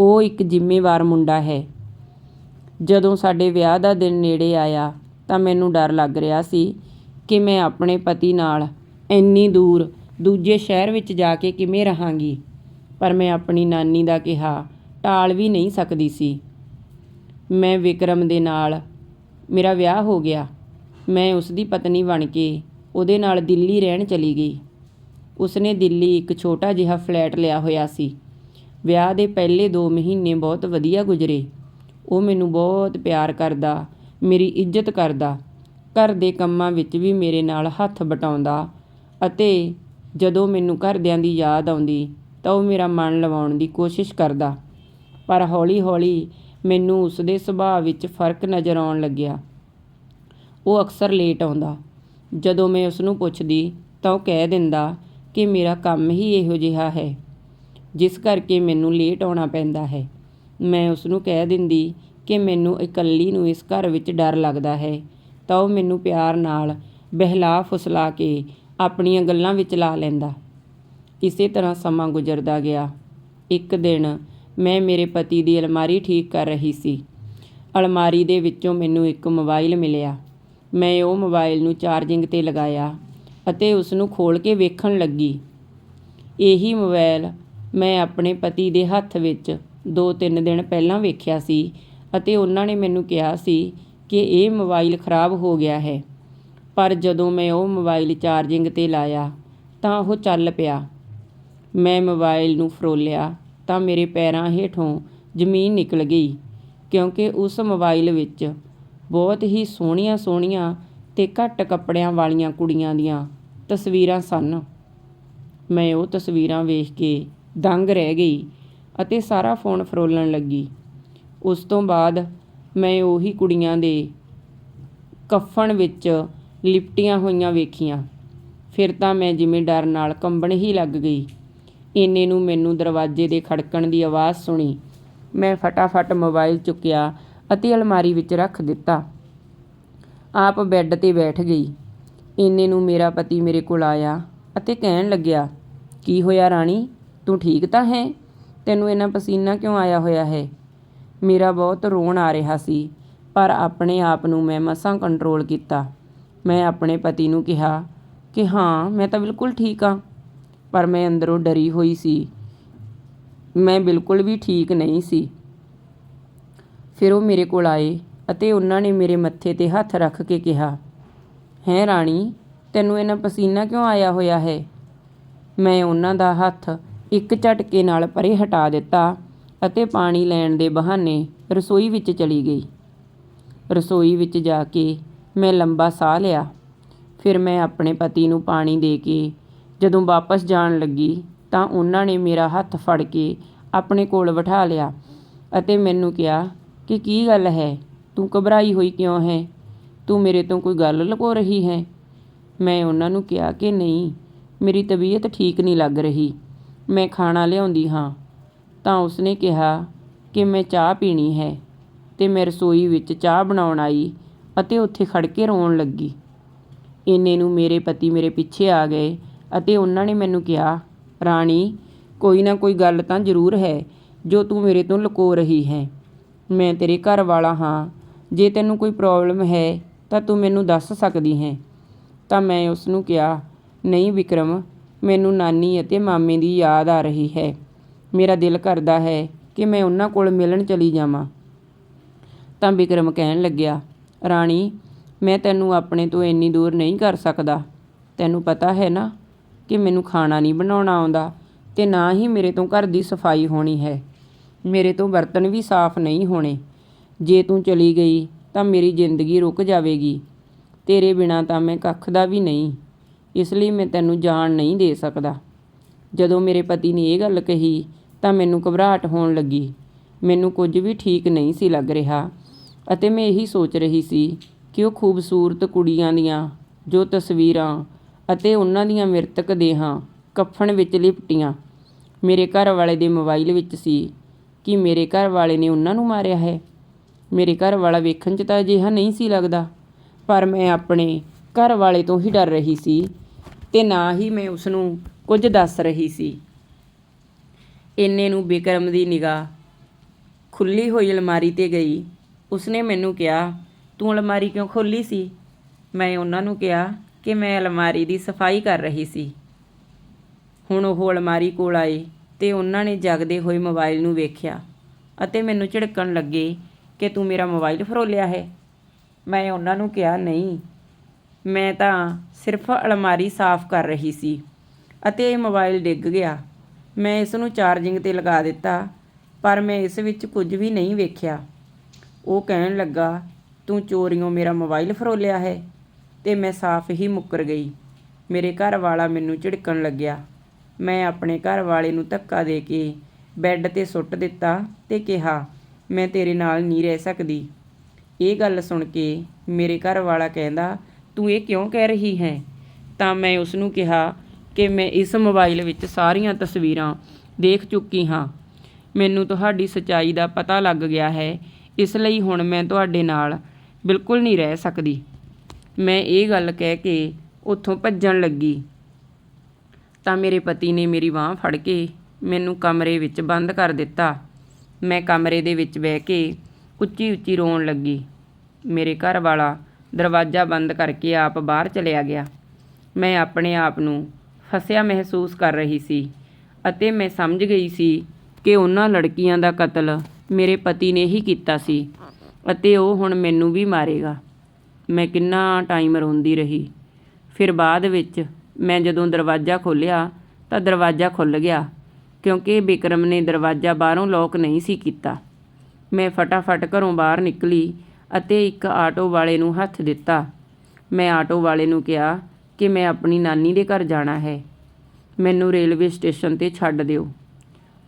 ਉਹ ਇੱਕ ਜ਼ਿੰਮੇਵਾਰ ਮੁੰਡਾ ਹੈ। ਜਦੋਂ ਸਾਡੇ ਵਿਆਹ ਦਾ ਦਿਨ ਨੇੜੇ ਆਇਆ ਤਾਂ ਮੈਨੂੰ ਡਰ ਲੱਗ ਰਿਹਾ ਸੀ ਕਿ ਮੈਂ ਆਪਣੇ ਪਤੀ ਨਾਲ ਇੰਨੀ ਦੂਰ ਦੂਜੇ ਸ਼ਹਿਰ ਵਿੱਚ ਜਾ ਕੇ ਕਿਵੇਂ ਰਹਾਂਗੀ? ਪਰ ਮੈਂ ਆਪਣੀ ਨਾਨੀ ਦਾ ਕਿਹਾ, ਟਾਲ ਵੀ ਨਹੀਂ ਸਕਦੀ ਸੀ। ਮੈਂ ਵਿਕਰਮ ਦੇ ਨਾਲ, ਮੇਰਾ ਵਿਆਹ ਹੋ ਗਿਆ। ਮੈਂ ਉਸ ਦੀ ਪਤਨੀ ਬਣ ਕੇ ਉਹਦੇ ਨਾਲ ਦਿੱਲੀ ਰਹਿਣ ਚਲੀ ਗਈ। ਉਸਨੇ ਦਿੱਲੀ ਇੱਕ ਛੋਟਾ ਜਿਹਾ ਫਲੈਟ ਲਿਆ ਹੋਇਆ ਸੀ। ਵਿਆਹ ਦੇ ਪਹਿਲੇ 2 ਮਹੀਨੇ ਬਹੁਤ ਵਧੀਆ ਗੁਜ਼ਰੇ। ਉਹ ਮੈਨੂੰ ਬਹੁਤ ਪਿਆਰ ਕਰਦਾ, ਮੇਰੀ ਇੱਜ਼ਤ ਕਰਦਾ। ਘਰ ਦੇ ਕੰਮਾਂ ਵਿੱਚ ਵੀ ਮੇਰੇ ਨਾਲ ਹੱਥ ਵਟਾਉਂਦਾ ਅਤੇ ਜਦੋਂ ਮੈਨੂੰ ਘਰਦਿਆਂ ਦੀ ਯਾਦ ਆਉਂਦੀ ਤਾਂ ਉਹ ਮੇਰਾ ਮਨ ਲਵਾਉਣ ਦੀ ਕੋਸ਼ਿਸ਼ ਕਰਦਾ। ਪਰ ਹੌਲੀ-ਹੌਲੀ ਮੈਨੂੰ ਉਸਦੇ ਸੁਭਾਅ ਵਿੱਚ ਫ਼ਰਕ ਨਜ਼ਰ ਆਉਣ ਲੱਗਿਆ। ਉਹ ਅਕਸਰ ਲੇਟ ਆਉਂਦਾ। ਜਦੋਂ ਮੈਂ ਉਸ ਨੂੰ ਪੁੱਛਦੀ ਤਾਂ ਉਹ ਕਹਿ ਦਿੰਦਾ ਕਿ ਮੇਰਾ ਕੰਮ ਹੀ ਇਹੋ ਜਿਹਾ ਹੈ, ਜਿਸ ਕਰਕੇ ਮੈਨੂੰ ਲੇਟ ਆਉਣਾ ਪੈਂਦਾ ਹੈ। ਮੈਂ ਉਸ ਨੂੰ ਕਹਿ ਦਿੰਦੀ ਕਿ ਮੈਨੂੰ ਇਕੱਲੀ ਨੂੰ ਇਸ ਘਰ ਵਿੱਚ ਡਰ ਲੱਗਦਾ ਹੈ ਤਾਂ ਉਹ ਮੈਨੂੰ ਪਿਆਰ ਨਾਲ ਬਹਿਲਾ ਫੁਸਲਾ ਕੇ ਆਪਣੀਆਂ ਗੱਲਾਂ ਵਿੱਚ ਲਾ ਲੈਂਦਾ। ਇਸੇ ਤਰ੍ਹਾਂ ਸਮਾਂ ਗੁਜ਼ਰਦਾ ਗਿਆ। ਇੱਕ ਦਿਨ ਮੈਂ ਮੇਰੇ ਪਤੀ ਦੀ ਅਲਮਾਰੀ ਠੀਕ ਕਰ ਰਹੀ ਸੀ। ਅਲਮਾਰੀ ਦੇ ਵਿੱਚੋਂ ਮੈਨੂੰ ਇੱਕ ਮੋਬਾਈਲ ਮਿਲਿਆ। ਮੈਂ ਉਹ ਮੋਬਾਈਲ ਨੂੰ ਚਾਰਜਿੰਗ ਤੇ ਲਗਾਇਆ ਅਤੇ ਉਸ ਨੂੰ ਖੋਲ ਕੇ ਵੇਖਣ ਲੱਗੀ। ਇਹੀ ਮੋਬਾਈਲ ਮੈਂ ਆਪਣੇ ਪਤੀ ਦੇ ਹੱਥ ਵਿੱਚ 2-3 ਦਿਨ ਪਹਿਲਾਂ ਵੇਖਿਆ ਸੀ ਅਤੇ ਉਹਨਾਂ ਨੇ ਮੈਨੂੰ ਕਿਹਾ ਸੀ ਕਿ ਇਹ ਮੋਬਾਈਲ ਖਰਾਬ ਹੋ ਗਿਆ ਹੈ। ਪਰ ਜਦੋਂ ਮੈਂ ਉਹ ਮੋਬਾਈਲ ਚਾਰਜਿੰਗ ਤੇ ਲਾਇਆ, ਤਾਂ ਉਹ ਚੱਲ ਪਿਆ। ਮੈਂ ਮੋਬਾਈਲ ਨੂੰ ਫਰੋਲਿਆ, ਤਾਂ ਮੇਰੇ ਪੈਰਾਂ ਹੇਠੋਂ ਜ਼ਮੀਨ ਨਿਕਲ ਗਈ, ਕਿਉਂਕਿ ਉਸ ਮੋਬਾਈਲ ਵਿੱਚ ਬਹੁਤ ਹੀ ਸੋਹਣੀਆਂ ਸੋਹਣੀਆਂ ਤੇ ਘੱਟ ਕੱਪੜਿਆਂ ਵਾਲੀਆਂ ਕੁੜੀਆਂ ਦੀਆਂ ਤਸਵੀਰਾਂ ਸਨ। ਮੈਂ ਉਹ ਤਸਵੀਰਾਂ ਵੇਖ ਕੇ ਦੰਗ ਰਹਿ ਗਈ ਅਤੇ ਸਾਰਾ ਫੋਨ ਫਰੋਲਣ ਲੱਗੀ। ਉਸ ਤੋਂ ਬਾਅਦ ਮੈਂ ਉਹੀ ਕੁੜੀਆਂ ਦੇ ਕੱਫਣ ਵਿੱਚ ਲਿਪਟੀਆਂ ਹੋਈਆਂ ਵੇਖੀਆਂ। ਫਿਰ ਤਾਂ ਮੈਂ ਜਿਵੇਂ ਡਰ ਨਾਲ ਕੰਬਣ ਹੀ ਲੱਗ ਗਈ। ਇੰਨੇ ਨੂੰ ਮੈਨੂੰ ਦਰਵਾਜ਼ੇ ਦੇ ਖੜਕਣ ਦੀ ਆਵਾਜ਼ ਸੁਣੀ। ਮੈਂ ਫਟਾਫਟ ਮੋਬਾਈਲ ਚੁੱਕਿਆ ਅਤੇ ਅਲਮਾਰੀ ਵਿੱਚ ਰੱਖ ਦਿੱਤਾ। ਆਪ ਬੈੱਡ ਤੇ ਬੈਠ ਗਈ। ਇੰਨੇ ਨੂੰ ਮੇਰਾ ਪਤੀ ਮੇਰੇ ਕੋਲ ਆਇਆ ਅਤੇ ਕਹਿਣ ਲੱਗਿਆ, ਕੀ ਹੋਇਆ ਰਾਣੀ? ਤੂੰ ਠੀਕ ਤਾਂ ਹੈ? ਤੈਨੂੰ ਇੰਨਾ ਪਸੀਨਾ ਕਿਉਂ ਆਇਆ ਹੋਇਆ ਹੈ? ਮੇਰਾ ਬਹੁਤ ਰੋਣ ਆ ਰਿਹਾ ਸੀ, ਪਰ ਆਪਣੇ ਆਪ ਨੂੰ ਮੈਂ ਮਸਾਂ ਕੰਟਰੋਲ ਕੀਤਾ। ਮੈਂ ਆਪਣੇ ਪਤੀ ਨੂੰ ਕਿਹਾ ਕਿ ਹਾਂ, ਮੈਂ ਤਾਂ ਬਿਲਕੁਲ ਠੀਕ ਹਾਂ। ਪਰ ਮੈਂ ਅੰਦਰੋਂ ਡਰੀ ਹੋਈ ਸੀ। ਮੈਂ ਬਿਲਕੁਲ ਵੀ ਠੀਕ ਨਹੀਂ ਸੀ। ਫਿਰ ਉਹ ਮੇਰੇ ਕੋਲ ਆਏ ਅਤੇ ਉਹਨਾਂ ਨੇ ਮੇਰੇ ਮੱਥੇ ਤੇ ਹੱਥ ਰੱਖ ਕੇ ਕਿਹਾ, ਹੈ ਰਾਣੀ, ਤੈਨੂੰ ਇਹਨਾਂ ਪਸੀਨਾ ਕਿਉਂ ਆਇਆ ਹੋਇਆ ਹੈ? ਮੈਂ ਉਹਨਾਂ ਦਾ ਹੱਥ ਇੱਕ ਝਟਕੇ ਨਾਲ ਪਰੇ ਹਟਾ ਦਿੱਤਾ। ਅਤੇ ਪਾਣੀ ਲੈਣ ਦੇ ਬਹਾਨੇ ਰਸੋਈ ਵਿੱਚ ਚਲੀ ਗਈ। ਰਸੋਈ ਵਿੱਚ ਜਾ ਕੇ ਮੈਂ ਲੰਬਾ ਸਾਹ ਲਿਆ। ਫਿਰ ਮੈਂ ਆਪਣੇ ਪਤੀ ਨੂੰ ਪਾਣੀ ਦੇ ਕੇ ਜਦੋਂ ਵਾਪਸ ਜਾਣ ਲੱਗੀ ਤਾਂ ਉਹਨਾਂ ਨੇ ਮੇਰਾ ਹੱਥ ਫੜ ਕੇ ਆਪਣੇ ਕੋਲ ਬਿਠਾ ਲਿਆ ਅਤੇ ਮੈਨੂੰ ਕਿਹਾ ਕਿ ਕੀ ਗੱਲ ਹੈ? ਤੂੰ ਘਬਰਾਈ ਹੋਈ ਕਿਉਂ ਹੈ? ਤੂੰ ਮੇਰੇ ਤੋਂ ਕੋਈ ਗੱਲ ਲੁਕੋ ਰਹੀ ਹੈ? ਮੈਂ ਉਹਨਾਂ ਨੂੰ ਕਿਹਾ ਕਿ ਨਹੀਂ, ਮੇਰੀ ਤਬੀਅਤ ਠੀਕ ਨਹੀਂ ਲੱਗ ਰਹੀ। ਮੈਂ ਖਾਣਾ ਲਿਆਉਂਦੀ ਹਾਂ। ਤਾਂ ਉਸਨੇ ਕਿਹਾ ਕਿ ਮੈਂ ਚਾਹ ਪੀਣੀ ਹੈ ਤੇ ਮੈਂ ਰਸੋਈ ਵਿੱਚ ਚਾਹ ਬਣਾਉਣ ਆਈ ਅਤੇ ਉੱਥੇ ਖੜ ਕੇ ਰੋਣ ਲੱਗੀ। ਇੰਨੇ ਨੂੰ ਮੇਰੇ ਪਤੀ ਮੇਰੇ ਪਿੱਛੇ ਆ ਗਏ ਅਤੇ ਉਹਨਾਂ ਨੇ ਮੈਨੂੰ ਕਿਹਾ, ਰਾਣੀ, ਕੋਈ ਨਾ ਕੋਈ ਗੱਲ ਤਾਂ ਜ਼ਰੂਰ ਹੈ ਜੋ ਤੂੰ ਮੇਰੇ ਤੋਂ ਲੁਕੋ ਰਹੀ ਹੈ। ਮੈਂ ਤੇਰੇ ਘਰ ਵਾਲਾ ਹਾਂ। ਜੇ ਤੈਨੂੰ ਕੋਈ ਪ੍ਰੋਬਲਮ ਹੈ ਤਾਂ ਤੂੰ ਮੈਨੂੰ ਦੱਸ ਸਕਦੀ ਹੈ। ਤਾਂ ਮੈਂ ਉਸਨੂੰ ਕਿਹਾ, ਨਹੀਂ ਵਿਕਰਮ, ਮੈਨੂੰ ਨਾਨੀ ਅਤੇ ਮਾਮੇ ਦੀ ਯਾਦ ਆ ਰਹੀ ਹੈ। ਮੇਰਾ ਦਿਲ ਕਰਦਾ ਹੈ ਕਿ ਮੈਂ ਉਹਨਾਂ ਕੋਲ ਮਿਲਣ ਚਲੀ ਜਾਵਾਂ। ਤਾਂ ਵਿਕਰਮ ਕਹਿਣ ਲੱਗਿਆ, ਰਾਣੀ, ਮੈਂ ਤੈਨੂੰ ਆਪਣੇ ਤੋਂ ਇੰਨੀ ਦੂਰ ਨਹੀਂ ਕਰ ਸਕਦਾ। ਤੈਨੂੰ ਪਤਾ ਹੈ ਨਾ ਕਿ ਮੈਨੂੰ ਖਾਣਾ ਨਹੀਂ ਬਣਾਉਣਾ ਆਉਂਦਾ ਤੇ ਨਾ ਹੀ ਮੇਰੇ ਤੋਂ ਘਰ ਦੀ ਸਫ਼ਾਈ ਹੋਣੀ ਹੈ। ਮੇਰੇ ਤੋਂ ਬਰਤਨ ਵੀ ਸਾਫ਼ ਨਹੀਂ ਹੋਣੇ। ਜੇ ਤੂੰ ਚਲੀ ਗਈ ਤਾਂ ਮੇਰੀ ਜ਼ਿੰਦਗੀ ਰੁਕ ਜਾਵੇਗੀ। ਤੇਰੇ ਬਿਨਾ ਤਾਂ ਮੈਂ ਕੱਖ ਦਾ ਵੀ ਨਹੀਂ। ਇਸ ਲਈ ਮੈਂ ਤੈਨੂੰ ਜਾਣ ਨਹੀਂ ਦੇ ਸਕਦਾ। ਜਦੋਂ ਮੇਰੇ ਪਤੀ ਨੇ ਇਹ ਗੱਲ ਕਹੀ ਤਾਂ ਮੈਨੂੰ ਘਬਰਾਹਟ ਹੋਣ ਲੱਗੀ। ਮੈਨੂੰ ਕੁਝ ਵੀ ਠੀਕ ਨਹੀਂ ਸੀ ਲੱਗ ਰਿਹਾ ਅਤੇ ਮੈਂ ਇਹੀ ਸੋਚ ਰਹੀ ਸੀ ਕਿ ਉਹ ਖੂਬਸੂਰਤ ਕੁੜੀਆਂ ਦੀਆਂ ਜੋ ਤਸਵੀਰਾਂ ਅਤੇ ਉਹਨਾਂ ਦੀਆਂ ਮ੍ਰਿਤਕ ਦੇਹਾਂ ਕਫਨ ਵਿੱਚ ਲਿਪਟੀਆਂ ਮੇਰੇ ਘਰ ਵਾਲੇ ਦੇ ਮੋਬਾਈਲ ਵਿੱਚ ਸੀ ਕਿ ਮੇਰੇ ਘਰ ਵਾਲੇ ਨੇ ਉਹਨਾਂ ਨੂੰ ਮਾਰਿਆ ਹੈ। ਮੇਰੇ ਘਰ ਵਾਲਾ ਵੇਖਣ 'ਚ ਤਾਂ ਅਜਿਹਾ ਨਹੀਂ ਸੀ ਲੱਗਦਾ, ਪਰ ਮੈਂ ਆਪਣੇ ਘਰ ਵਾਲੇ ਤੋਂ ਹੀ ਡਰ ਰਹੀ ਸੀ ਤੇ ਨਾ ਹੀ ਮੈਂ ਉਸ ਨੂੰ ਕੁਝ ਦੱਸ ਰਹੀ ਸੀ। ਇੰਨੇ ਨੂੰ ਬਿਕਰਮ ਦੀ ਨਿਗਾਹ ਖੁੱਲੀ ਹੋਈ ਅਲਮਾਰੀ ਤੇ ਗਈ। ਉਸਨੇ ਮੈਨੂੰ ਕਿਹਾ, ਤੂੰ ਅਲਮਾਰੀ ਕਿਉਂ ਖੋਲੀ ਸੀ? ਮੈਂ ਉਹਨਾਂ ਨੂੰ ਕਿਹਾ ਕਿ ਮੈਂ ਅਲਮਾਰੀ ਦੀ ਸਫ਼ਾਈ ਕਰ ਰਹੀ ਸੀ। ਹੁਣ ਉਹ ਅਲਮਾਰੀ ਕੋਲ ਆਏ ਤੇ ਉਹਨਾਂ ਨੇ ਜਗਦੇ ਹੋਏ ਮੋਬਾਈਲ ਨੂੰ ਵੇਖਿਆ ਅਤੇ ਮੈਨੂੰ ਝਿੜਕਣ ਲੱਗੇ ਕਿ ਤੂੰ ਮੇਰਾ ਮੋਬਾਈਲ ਫਰੋਲਿਆ ਹੈ। ਮੈਂ ਉਹਨਾਂ ਨੂੰ ਕਿਹਾ, ਨਹੀਂ, ਮੈਂ ਤਾਂ ਸਿਰਫ ਅਲਮਾਰੀ ਸਾਫ਼ ਕਰ ਰਹੀ ਸੀ ਅਤੇ ਇਹ ਮੋਬਾਈਲ ਡਿੱਗ ਗਿਆ। ਮੈਂ ਇਸ ਨੂੰ ਚਾਰਜਿੰਗ ਤੇ ਲਗਾ ਦਿੱਤਾ, ਪਰ ਮੈਂ ਇਸ ਵਿੱਚ ਕੁਝ ਵੀ ਨਹੀਂ ਵੇਖਿਆ। ਉਹ ਕਹਿਣ ਲੱਗਾ, ਤੂੰ ਚੋਰੀਓਂ ਮੇਰਾ ਮੋਬਾਈਲ ਫਰੋਲਿਆ ਹੈ? ਤੇ ਮੈਂ ਸਾਫ਼ ਹੀ ਮੁੱਕਰ ਗਈ। ਮੇਰੇ ਘਰ ਵਾਲਾ ਮੈਨੂੰ ਝਿੜਕਣ ਲੱਗਿਆ। ਮੈਂ ਆਪਣੇ ਘਰ ਵਾਲੇ ਨੂੰ ਧੱਕਾ ਦੇ ਕੇ ਬੈੱਡ ਤੇ ਸੁੱਟ ਦਿੱਤਾ ਤੇ ਕਿਹਾ, ਮੈਂ ਤੇਰੇ ਨਾਲ ਨਹੀਂ ਰਹਿ ਸਕਦੀ। ਇਹ ਗੱਲ ਸੁਣ ਕੇ ਮੇਰੇ ਘਰ ਵਾਲਾ ਕਹਿੰਦਾ, ਤੂੰ ਇਹ ਕਿਉਂ ਕਹਿ ਰਹੀ ਹੈ? ਤਾਂ ਮੈਂ ਉਸ ਨੂੰ ਕਿਹਾ ਕਿ ਮੈਂ ਇਸ ਮੋਬਾਈਲ ਵਿੱਚ ਸਾਰੀਆਂ ਤਸਵੀਰਾਂ ਦੇਖ ਚੁੱਕੀ ਹਾਂ। ਮੈਨੂੰ ਤੁਹਾਡੀ ਸੱਚਾਈ ਦਾ ਪਤਾ ਲੱਗ ਗਿਆ ਹੈ। ਇਸ ਲਈ ਹੁਣ ਮੈਂ ਤੁਹਾਡੇ ਨਾਲ ਬਿਲਕੁਲ ਨਹੀਂ ਰਹਿ ਸਕਦੀ। ਮੈਂ ਇਹ ਗੱਲ ਕਹਿ ਕੇ ਉੱਥੋਂ ਭੱਜਣ ਲੱਗੀ। ਤਾਂ ਮੇਰੇ ਪਤੀ ਨੇ ਮੇਰੀ ਬਾਹ ਫੜ ਕੇ ਮੈਨੂੰ ਕਮਰੇ ਵਿੱਚ ਬੰਦ ਕਰ ਦਿੱਤਾ। ਮੈਂ ਕਮਰੇ ਦੇ ਵਿੱਚ ਬਹਿ ਕੇ ਉੱਚੀ ਉੱਚੀ ਰੋਣ ਲੱਗੀ। ਮੇਰੇ ਘਰ ਵਾਲਾ ਦਰਵਾਜ਼ਾ ਬੰਦ ਕਰਕੇ ਆਪ ਬਾਹਰ ਚਲਿਆ ਗਿਆ। ਮੈਂ ਆਪਣੇ ਆਪ ਨੂੰ ਫਸਿਆ ਮਹਿਸੂਸ ਕਰ ਰਹੀ ਸੀ ਅਤੇ ਮੈਂ ਸਮਝ ਗਈ ਸੀ ਕਿ ਉਹਨਾਂ ਲੜਕੀਆਂ ਦਾ ਕਤਲ ਮੇਰੇ ਪਤੀ ਨੇ ਹੀ ਕੀਤਾ ਸੀ ਅਤੇ ਉਹ ਹੁਣ ਮੈਨੂੰ ਵੀ ਮਾਰੇਗਾ। ਮੈਂ ਕਿੰਨਾ ਟਾਈਮ ਰੋਂਦੀ ਰਹੀ। ਫਿਰ ਬਾਅਦ ਵਿੱਚ ਮੈਂ ਜਦੋਂ ਦਰਵਾਜ਼ਾ ਖੋਲ੍ਹਿਆ ਤਾਂ ਦਰਵਾਜ਼ਾ ਖੁੱਲ ਗਿਆ ਕਿਉਂਕਿ ਬਿਕਰਮ ਨੇ ਦਰਵਾਜ਼ਾ ਬਾਹਰੋਂ ਲੋਕ ਨਹੀਂ ਸੀ ਕੀਤਾ। ਮੈਂ ਫਟਾਫਟ ਘਰੋਂ ਬਾਹਰ ਨਿਕਲੀ ਅਤੇ ਇੱਕ ਆਟੋ ਵਾਲੇ ਨੂੰ ਹੱਥ ਦਿੱਤਾ। ਮੈਂ ਆਟੋ ਵਾਲੇ ਨੂੰ ਕਿਹਾ ਕਿ ਮੈਂ ਆਪਣੀ ਨਾਨੀ ਦੇ ਘਰ ਜਾਣਾ ਹੈ। ਮੈਨੂੰ ਰੇਲਵੇ ਸਟੇਸ਼ਨ ਤੇ ਛੱਡ ਦਿਓ।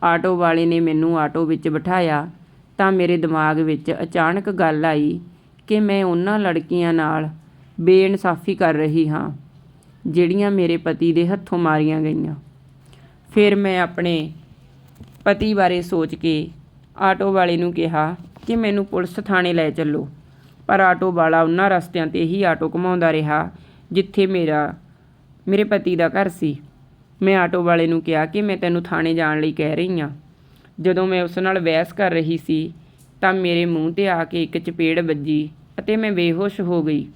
ਆਟੋ ਵਾਲੇ ਨੇ ਮੈਨੂੰ ਆਟੋ ਵਿੱਚ ਬਿਠਾਇਆ ਤਾਂ ਮੇਰੇ ਦਿਮਾਗ ਵਿੱਚ ਅਚਾਨਕ ਗੱਲ ਆਈ ਕਿ ਮੈਂ ਉਹਨਾਂ ਲੜਕੀਆਂ ਨਾਲ ਬੇਇਨਸਾਫੀ ਕਰ ਰਹੀ ਹਾਂ, ਜਿਹੜੀਆਂ ਮੇਰੇ ਪਤੀ ਦੇ ਹੱਥੋਂ ਮਾਰੀਆਂ ਗਈਆਂ। ਫਿਰ ਮੈਂ ਆਪਣੇ ਪਤੀ ਬਾਰੇ ਸੋਚ ਕੇ ਆਟੋ ਵਾਲੇ ਨੂੰ ਕਿਹਾ ਕਿ ਮੈਨੂੰ ਪੁਲਿਸ ਥਾਣੇ ਲੈ ਚੱਲੋ, ਪਰ ਆਟੋ ਵਾਲਾ ਉਹਨਾਂ ਰਸਤਿਆਂ ਤੇ ਹੀ ਆਟੋ ਘੁਮਾਉਂਦਾ ਰਿਹਾ ਜਿੱਥੇ ਮੇਰਾ, ਮੇਰੇ ਪਤੀ ਦਾ ਘਰ ਸੀ। ਮੈਂ ਆਟੋ ਵਾਲੇ ਨੂੰ ਕਿਹਾ ਕਿ ਮੈਂ ਤੈਨੂੰ ਥਾਣੇ ਜਾਣ ਲਈ ਕਹਿ ਰਹੀ ਹਾਂ। ਜਦੋਂ ਮੈਂ ਉਸ ਨਾਲ ਬਹਿਸ ਕਰ ਰਹੀ ਸੀ, ਤਾਂ ਮੇਰੇ ਮੂੰਹ ਤੇ ਆ ਕੇ ਇੱਕ ਚਪੇੜ ਵੱਜੀ ਅਤੇ ਮੈਂ ਬੇਹੋਸ਼ ਹੋ ਗਈ।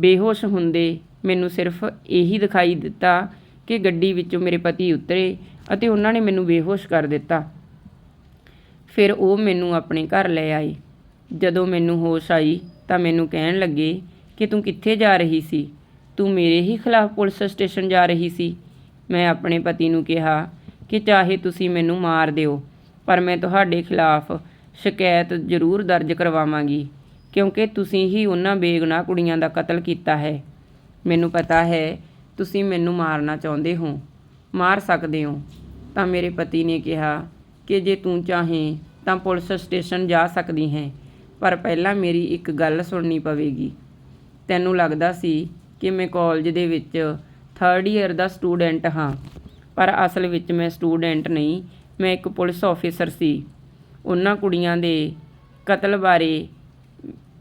ਬੇਹੋਸ਼ ਹੁੰਦੇ ਮੈਨੂੰ ਸਿਰਫ ਇਹੀ ਦਿਖਾਈ ਦਿੱਤਾ ਕਿ ਗੱਡੀ ਵਿੱਚੋਂ ਮੇਰੇ ਪਤੀ ਉਤਰੇ ਅਤੇ ਉਹਨਾਂ ਨੇ ਮੈਨੂੰ ਬੇਹੋਸ਼ ਕਰ ਦਿੱਤਾ। ਫਿਰ ਉਹ ਮੈਨੂੰ ਆਪਣੇ ਘਰ ਲੈ ਆਏ। ਜਦੋਂ ਮੈਨੂੰ ਹੋਸ਼ ਆਈ, ਤਾਂ ਮੈਨੂੰ ਕਹਿਣ ਲੱਗੇ ਕਿ ਤੂੰ ਕਿੱਥੇ ਜਾ ਰਹੀ ਸੀ? ਤੂੰ ਮੇਰੇ ਹੀ ਖਿਲਾਫ ਪੁਲਿਸ ਸਟੇਸ਼ਨ ਜਾ ਰਹੀ ਸੀ। ਮੈਂ ਆਪਣੇ ਪਤੀ ਨੂੰ ਕਿਹਾ ਕਿ ਚਾਹੇ ਤੁਸੀਂ ਮੈਨੂੰ ਮਾਰ ਦਿਓ, ਪਰ ਮੈਂ ਤੁਹਾਡੇ ਖਿਲਾਫ ਸ਼ਿਕਾਇਤ ਜ਼ਰੂਰ ਦਰਜ ਕਰਵਾਵਾਂਗੀ, ਕਿਉਂਕਿ ਤੁਸੀਂ ਹੀ ਉਹਨਾਂ ਬੇਗੁਨਾਹ ਕੁੜੀਆਂ ਦਾ ਕਤਲ ਕੀਤਾ ਹੈ। ਮੈਨੂੰ ਪਤਾ ਹੈ, ਤੁਸੀਂ ਮੈਨੂੰ ਮਾਰਨਾ ਚਾਹੁੰਦੇ ਹੋ, ਮਾਰ ਸਕਦੇ ਹੋ। ਤਾਂ ਮੇਰੇ ਪਤੀ ਨੇ ਕਿਹਾ ਕਿ ਜੇ ਤੂੰ ਚਾਹੇ ਤਾਂ ਪੁਲਿਸ ਸਟੇਸ਼ਨ ਜਾ ਸਕਦੀ ਹੈ, ਪਰ ਪਹਿਲਾਂ ਮੇਰੀ ਇੱਕ ਗੱਲ ਸੁਣਨੀ ਪਵੇਗੀ। ਤੈਨੂੰ ਲੱਗਦਾ ਸੀ ਕਿ ਮੈਂ ਕਾਲਜ ਦੇ ਵਿੱਚ ਥਰਡ ਈਅਰ ਦਾ ਸਟੂਡੈਂਟ ਹਾਂ। ਪਰ ਅਸਲ ਵਿੱਚ ਮੈਂ ਸਟੂਡੈਂਟ ਨਹੀਂ, ਮੈਂ ਇੱਕ ਪੁਲਿਸ ਆਫੀਸਰ ਸੀ। ਉਹਨਾਂ ਕੁੜੀਆਂ ਦੇ ਕਤਲ ਬਾਰੇ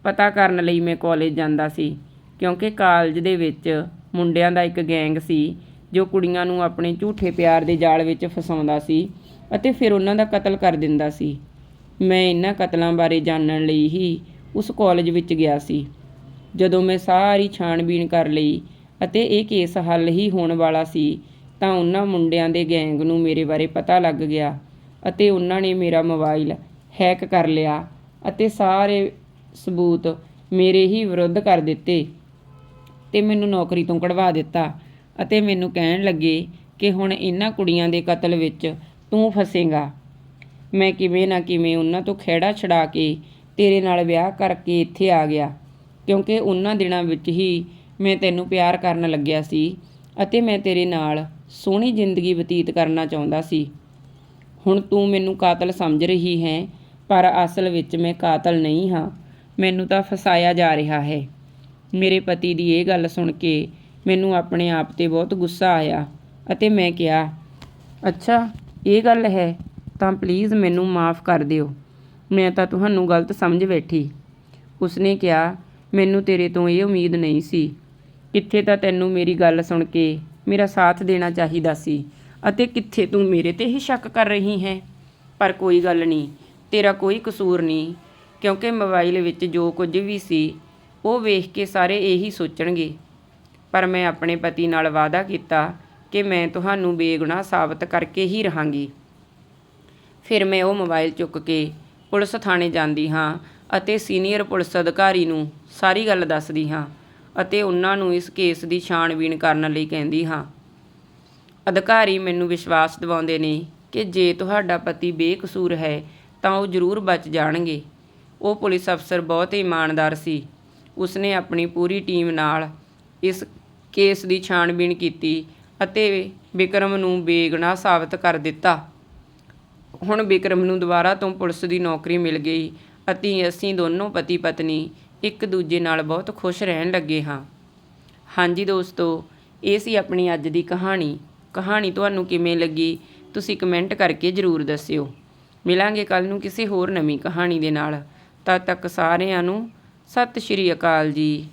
ਪਤਾ ਕਰਨ ਲਈ ਮੈਂ ਕਾਲਜ ਜਾਂਦਾ ਸੀ, ਕਿਉਂਕਿ ਕਾਲਜ ਦੇ ਵਿੱਚ ਮੁੰਡਿਆਂ ਦਾ ਇੱਕ ਗੈਂਗ ਸੀ, ਜੋ ਕੁੜੀਆਂ ਨੂੰ ਆਪਣੇ ਝੂਠੇ ਪਿਆਰ ਦੇ ਜਾਲ ਵਿੱਚ ਫਸਾਉਂਦਾ ਸੀ ਅਤੇ ਫਿਰ ਉਹਨਾਂ ਦਾ ਕਤਲ ਕਰ ਦਿੰਦਾ ਸੀ। ਮੈਂ ਇਹਨਾਂ ਕਤਲਾਂ ਬਾਰੇ ਜਾਣਨ ਲਈ ਹੀ ਉਸ ਕਾਲਜ ਵਿੱਚ ਗਿਆ ਸੀ। ਜਦੋਂ ਮੈਂ ਸਾਰੀ ਛਾਣਬੀਣ ਕਰ ਲਈ ਅਤੇ ਇਹ ਕੇਸ ਹੱਲ ਹੀ ਹੋਣ ਵਾਲਾ ਸੀ, ਤਾਂ ਉਹਨਾਂ ਮੁੰਡਿਆਂ ਦੇ ਗੈਂਗ ਨੂੰ ਮੇਰੇ ਬਾਰੇ ਪਤਾ ਲੱਗ ਗਿਆ ਅਤੇ ਉਹਨਾਂ ਨੇ ਮੇਰਾ ਮੋਬਾਈਲ ਹੈਕ ਕਰ ਲਿਆ ਅਤੇ ਸਾਰੇ ਸਬੂਤ ਮੇਰੇ ਹੀ ਵਿਰੁੱਧ ਕਰ ਦਿੱਤੇ ਤੇ ਮੈਨੂੰ ਨੌਕਰੀ ਤੋਂ ਕਢਵਾ ਦਿੱਤਾ ਅਤੇ ਮੈਨੂੰ ਕਹਿਣ ਲੱਗੇ ਕਿ ਹੁਣ ਇਹਨਾਂ ਕੁੜੀਆਂ ਦੇ ਕਤਲ ਵਿੱਚ ਤੂੰ ਫਸੇਗਾ। ਮੈਂ ਕਿਵੇਂ ਨਾ ਕਿਵੇਂ ਉਹਨਾਂ ਤੋਂ ਖਹਿੜਾ ਛਡਾ ਕੇ ਤੇਰੇ ਨਾਲ ਵਿਆਹ ਕਰਕੇ ਇੱਥੇ ਆ ਗਿਆ। ਕਿਉਂਕਿ ਉਹਨਾਂ ਦਿਨਾਂ ਵਿੱਚ ਹੀ ਮੈਂ ਤੈਨੂੰ ਪਿਆਰ ਕਰਨ ਲੱਗਿਆ ਸੀ ਅਤੇ ਮੈਂ ਤੇਰੇ ਨਾਲ ਸੋਹਣੀ ਜ਼ਿੰਦਗੀ ਬਤੀਤ ਕਰਨਾ ਚਾਹੁੰਦਾ ਸੀ। ਹੁਣ ਤੂੰ ਮੈਨੂੰ ਕਾਤਲ ਸਮਝ ਰਹੀ ਹੈ, ਪਰ ਅਸਲ ਵਿੱਚ ਮੈਂ ਕਾਤਲ ਨਹੀਂ ਹਾਂ। ਮੈਨੂੰ ਤਾਂ ਫਸਾਇਆ ਜਾ ਰਿਹਾ ਹੈ। ਮੇਰੇ ਪਤੀ ਦੀ ਇਹ ਗੱਲ ਸੁਣ ਕੇ ਮੈਨੂੰ ਆਪਣੇ ਆਪ ਤੇ ਬਹੁਤ ਗੁੱਸਾ ਆਇਆ ਅਤੇ ਮੈਂ ਕਿਹਾ, ਅੱਛਾ, ਇਹ ਗੱਲ ਹੈ, ਤਾਂ ਪਲੀਜ਼ ਮੈਨੂੰ ਮਾਫ ਕਰ ਦਿਓ। ਮੈਂ ਤਾਂ ਤੁਹਾਨੂੰ ਗਲਤ ਸਮਝ ਬੈਠੀ। ਉਸਨੇ ਕਿਹਾ ਮੈਨੂੰ ਤੇਰੇ ਤੋਂ ਇਹ ਉਮੀਦ ਨਹੀਂ ਸੀ। ਕਿੱਥੇ ਤਾਂ ਤੈਨੂੰ ਮੇਰੀ ਗੱਲ ਸੁਣ ਕੇ ਮੇਰਾ ਸਾਥ ਦੇਣਾ ਚਾਹੀਦਾ ਸੀ ਅਤੇ ਕਿੱਥੇ ਤੂੰ ਮੇਰੇ ਤੇ ਹੀ ਸ਼ੱਕ ਕਰ ਰਹੀ ਹੈ? ਪਰ ਕੋਈ ਗੱਲ ਨਹੀਂ, ਤੇਰਾ ਕੋਈ ਕਸੂਰ ਨਹੀਂ, ਕਿਉਂਕਿ ਮੋਬਾਈਲ ਵਿੱਚ ਜੋ ਕੁਝ ਵੀ ਸੀ, ਉਹ ਵੇਖ ਕੇ ਸਾਰੇ ਇਹੀ ਸੋਚਣਗੇ। ਪਰ ਮੈਂ ਆਪਣੇ ਪਤੀ ਨਾਲ ਵਾਅਦਾ ਕੀਤਾ ਕਿ ਮੈਂ ਤੁਹਾਨੂੰ ਬੇਗੁਨਾਹ ਸਾਬਤ ਕਰਕੇ ਹੀ ਰਹਾਂਗੀ। ਫਿਰ ਮੈਂ ਉਹ ਮੋਬਾਈਲ ਚੁੱਕ ਕੇ ਪੁਲਿਸ ਥਾਣੇ ਜਾਂਦੀ ਹਾਂ ਅਤੇ ਸੀਨੀਅਰ ਪੁਲਿਸ ਅਧਿਕਾਰੀ ਨੂੰ ਸਾਰੀ ਗੱਲ ਦੱਸਦੀ ਹਾਂ ਅਤੇ ਉਹਨਾਂ ਨੂੰ ਇਸ ਕੇਸ ਦੀ ਛਾਣਬੀਣ ਕਰਨ ਲਈ ਕਹਿੰਦੀ ਹਾਂ। ਅਧਿਕਾਰੀ ਮੈਨੂੰ ਵਿਸ਼ਵਾਸ ਦਿਵਾਉਂਦੇ ਨੇ ਕਿ ਜੇ ਤੁਹਾਡਾ ਪਤੀ ਬੇਕਸੂਰ ਹੈ, ਤਾਂ ਉਹ ਜ਼ਰੂਰ ਬਚ ਜਾਣਗੇ। ਉਹ ਪੁਲਿਸ ਅਫਸਰ ਬਹੁਤ ਇਮਾਨਦਾਰ ਸੀ। ਉਸਨੇ ਆਪਣੀ ਪੂਰੀ ਟੀਮ ਨਾਲ ਇਸ ਕੇਸ ਦੀ ਛਾਣਬੀਣ ਕੀਤੀ ਅਤੇ ਵਿਕਰਮ ਨੂੰ ਬੇਗੁਨਾਹ ਸਾਬਤ ਕਰ ਦਿੱਤਾ। ਹੁਣ ਵਿਕਰਮ ਨੂੰ ਦੁਬਾਰਾ ਤੋਂ ਪੁਲਿਸ ਦੀ ਨੌਕਰੀ ਮਿਲ ਗਈ ਅਤੇ ਅਸੀਂ ਦੋਨੋਂ ਪਤੀ ਪਤਨੀ ਇੱਕ ਦੂਜੇ ਨਾਲ ਬਹੁਤ ਖੁਸ਼ ਰਹਿਣ ਲੱਗੇ ਹਾਂ। ਹਾਂਜੀ ਦੋਸਤੋ, ਇਹ ਸੀ ਆਪਣੀ ਅੱਜ ਦੀ ਕਹਾਣੀ। ਕਹਾਣੀ ਤੁਹਾਨੂੰ ਕਿਵੇਂ ਲੱਗੀ, ਤੁਸੀਂ ਕਮੈਂਟ ਕਰਕੇ ਜ਼ਰੂਰ ਦੱਸਿਓ। ਮਿਲਾਂਗੇ ਕੱਲ ਨੂੰ ਕਿਸੇ ਹੋਰ ਨਵੀਂ ਕਹਾਣੀ ਦੇ ਨਾਲ। ਤਦ ਤੱਕ ਸਾਰਿਆਂ ਨੂੰ ਸਤਿ ਸ਼੍ਰੀ ਅਕਾਲ ਜੀ।